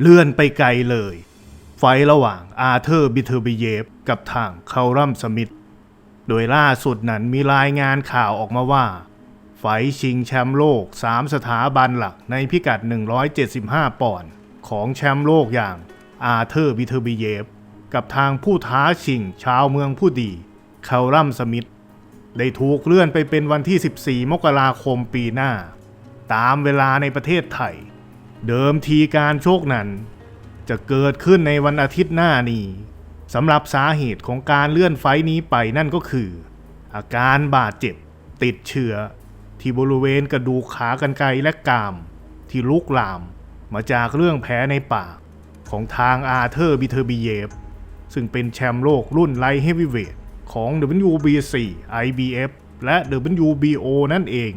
เลื่อนไปไกลเลย ไฟระหว่างอาเธอร์บิเทอร์บิเยฟกับทางคารัมสมิธโดยล่าสุดนั้นมีรายงานข่าวออกมาว่า ไฟชิงแชมป์โลก 3 สถาบันหลักในพิกัด 175 ปอนด์ของแชมป์โลกอย่างอาเธอร์บิเทอร์บิเยฟกับทางผู้ท้าชิงชาวเมืองผู้ดีคารัมสมิธได้ถูกเลื่อนไปเป็นวันที่ 14 มกราคมปีหน้า ตามเวลาในประเทศไทย เดิมทีการโชคนั้น จะเกิดขึ้นในวันอาทิตย์หน้านี้สำหรับสาเหตุของการเลื่อนไฟนี้ไปนั่นก็คือ อาการบาดเจ็บติดเชื้อที่บริเวณกระดูกขากรรไกรและกาม ที่ลุกลามมาจากเรื่องแผลในปาก ของทางอาเธอร์บิเทอร์บิเยฟ ซึ่งเป็นแชมป์โลกรุ่นไลท์เฮฟวีเวทของ WBC IBF และ WBO นั่นเอง